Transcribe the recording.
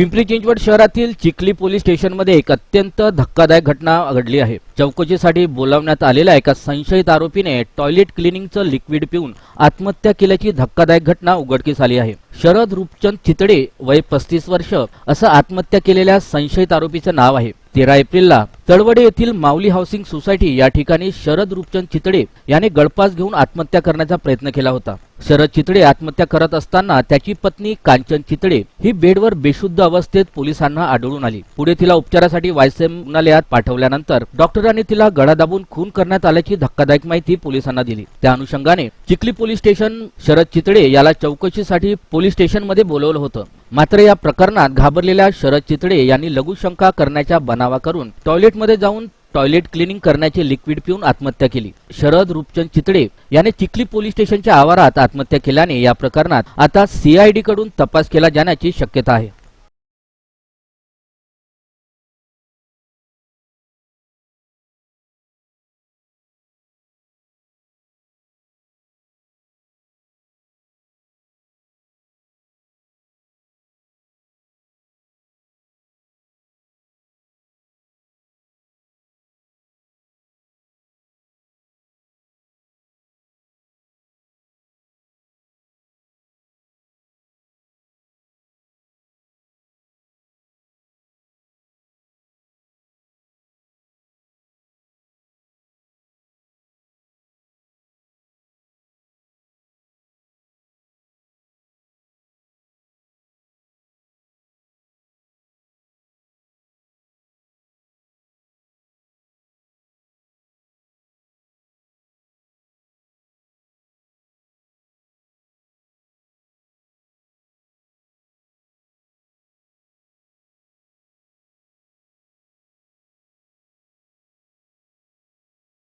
पिंपरी चिंचवड शहरातील चिखली पोलीस स्टेशनमध्ये एक अत्यंत धक्कादायक घटना घडली आहे. चौकशीसाठी बोलावण्यात आलेल्या एका संशयित आरोपीने टॉयलेट क्लिनिंगचं लिक्विड पिऊन आत्महत्या केल्याची धक्कादायक घटना उघडकीस आली आहे. शरद रूपचंद चितडे वय पस्तीस वर्ष असं आत्महत्या केलेल्या संशयित आरोपीचं नाव आहे. तेरा एप्रिलला तळवडे येथील माऊली हाऊसिंग सोसायटी या ठिकाणी शरद रूपचंद चितडे याने गळपास घेऊन आत्महत्या करण्याचा प्रयत्न केला होता. शरद चितडे आत्महत्या करत असताना त्याची पत्नी कांचन चितडे ही बेडवर बेशुद्ध अवस्थेत पोलिसांना आढळून आली. पुढे तिला उपचारासाठी वायसेम रुग्णालयात पाठवल्यानंतर डॉक्टरांनी तिला गळा दाबून खून करण्यात आल्याची धक्कादायक माहिती पोलिसांना दिली. त्या अनुषंगाने चिखली पोलीस स्टेशन शरद चितडे याला चौकशीसाठी पोलीस स्टेशनमध्ये बोलवलं होतं. मात्र या प्रकरणात घाबरलेल्या शरद चितडे यांनी लघुशंका करण्याच्या बनावा करून टॉयलेट मध्ये जाऊन टॉयलेट क्लिनिंग करण्याचे लिक्विड पिऊन आत्महत्या केली. शरद रूपचंद चितडे याने चिखली पोलीस स्टेशनच्या आवारात आत्महत्या केल्याने या प्रकरणात आता सीआयडी कडून तपास केला जाण्याची शक्यता आहे.